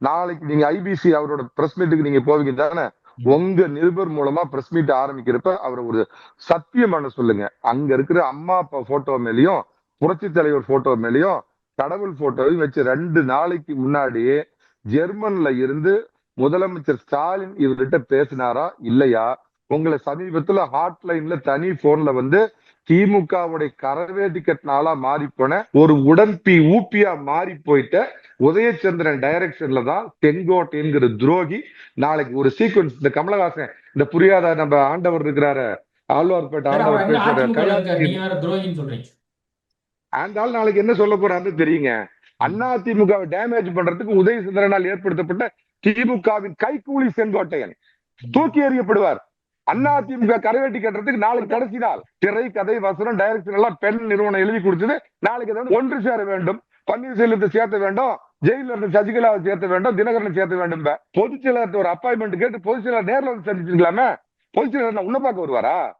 நாளைக்கு நீங்க ஐபிசி அவரோட பிரஸ் மீட்டுக்கு நீங்க போவீங்க தானே? உங்க நிருபர் மூலமா பிரஸ் மீட் ஆரம்பிக்கிறப்ப அவர் ஒரு சத்தியம் பண்ண சொல்லுங்க. அங்க இருக்கிற அம்மா அப்பா போட்டோ மேலயும் புரட்சி தலைவர் போட்டோ மேலயும் கடவுள் போட்டோவையும் வச்சு ரெண்டு நாளைக்கு முன்னாடி ஜெர்மன்ல இருந்து முதலமைச்சர் ஸ்டாலின் இவர்கிட்ட பேசினாரா? இல்லையா? உங்களை சமீபத்துல ஹாட்லைன்ல தனி போன்ல வந்து திமுகவுடைய கரவேட்டி கட்டினாலா மாறி போன ஒரு உடன்பி ஊப்பியா மாறி போயிட்ட உதயச்சந்திரன் டைரக்ஷன்ல தான் செங்கோட்டைங்கிற துரோகி நாளைக்கு ஒரு சீக்வன்ஸ் இந்த கமலஹாசன் இந்த புரியாத நம்ம ஆண்டவர் இருக்கிறாரு ஆழ்வார்பேட்டை ஆண்டவர் பேசுற ஆள் நாளைக்கு என்ன சொல்ல போறாருன்னு தெரியுங்க. அண்ணா திமுகவை டேமேஜ் பண்றதுக்கு உதயசந்திரனால் ஏற்படுத்தப்பட்ட திமுகவின் கைகூலி செங்கோட்டையன் தூக்கி எறியப்படுவார். அண்ணா திமுக கரவேட்டி கட்டுறதுக்கு நாளைக்கு கடைசி நாள். திரை கதை வசனம் டைரக்ஷன் எல்லாம் பெண் நிறுவனம் எழுதி கொடுத்தது. நாளைக்கு அதை ஒன்று சேர வேண்டும். பன்னீர்செல்வத்தை சேர்த்த வேண்டும். ஜெயில இருந்து சசிகலாவை சேர்த்த வேண்டும். தினகரனை சேர்த்த வேண்டும். பொதுச் செயலாளர் ஒரு அப்பாயின்மெண்ட் கேட்டு பொதுச் செயலாளர் நேரில் வந்து சந்திச்சிருக்கலாமே. பொதுச் செயலாளர் உன்ன பார்க்க வருவாரா?